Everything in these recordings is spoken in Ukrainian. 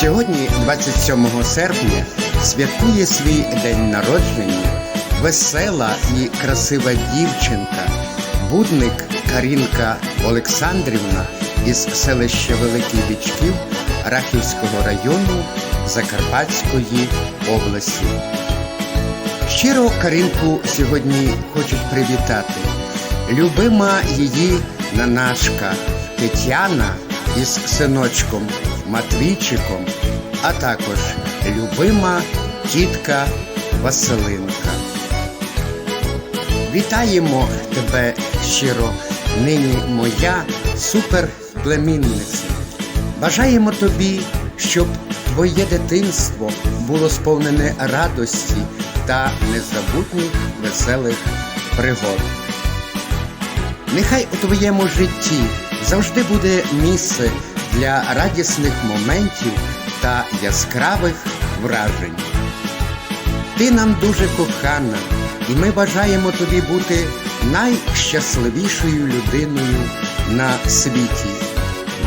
Сьогодні, 27 серпня, святкує свій день народження весела і красива дівчинка, будник Карінка Олександрівна із селища Великий Вічків Рахівського району Закарпатської області. Щиро Каринку сьогодні хочуть привітати. Любима її нанашка Тетяна із синочком Матвійчиком, а також любима тітка Василинка. Вітаємо тебе щиро, нині моя суперплемінниця. Бажаємо тобі, щоб твоє дитинство було сповнене радості та незабутніх веселих пригод. Нехай у твоєму житті завжди буде місце для радісних моментів та яскравих вражень. Ти нам дуже кохана, і ми бажаємо тобі бути найщасливішою людиною на світі.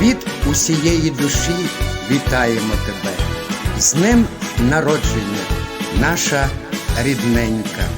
Від усієї душі вітаємо тебе. З днем народження, наша рідненька.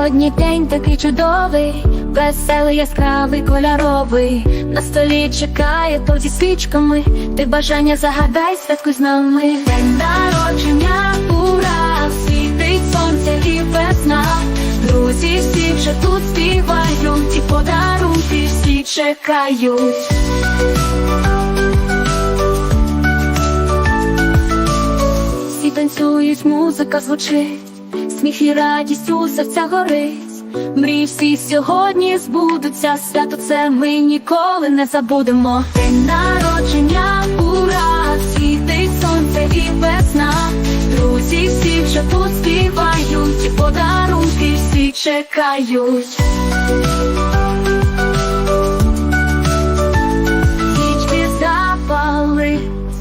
Сьогодні день такий чудовий, веселий, яскравий, кольоровий. На столі чекає то зі свічками. Ти бажання загадай, святкуй з нами. День народження, ура! Світить сонце і весна. Друзі всі вже тут співають, і подарунки всі чекають. Всі танцюють, музика звучить, сміх і радість у серця горить. Мрії всі сьогодні збудуться, свято це ми ніколи не забудемо. День народження, ура! Світить сонце і весна. Друзі всі вже тут співають, і подарунки всі чекають.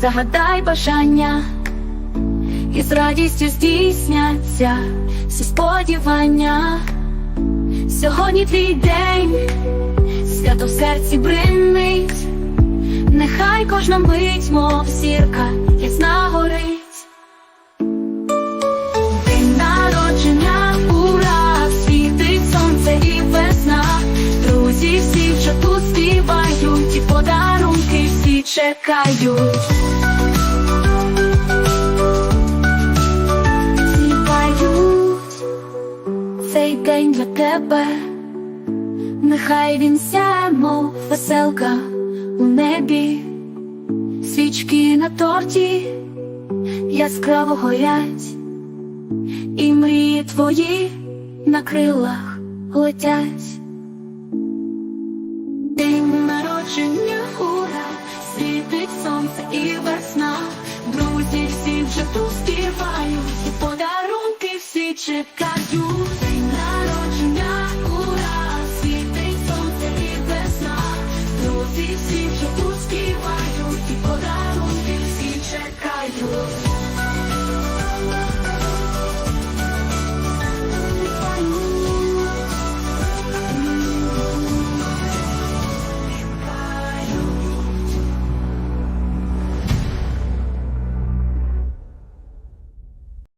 Загадай бажання і з радістю здійсняться всі сподівання. Сьогодні твій день, свято в серці бринить, нехай кожна мить, мов зірка, ясна горить. Друзі всі вже тут співають, і подарунки всі чекають. Тебе, нехай він сяє, мов веселка у небі, свічки на торті яскраво горять, і мрії твої на крилах летять. День народження, ура, світить сонце і весна. Друзі всі вже тут співають, подарунки всі чекають.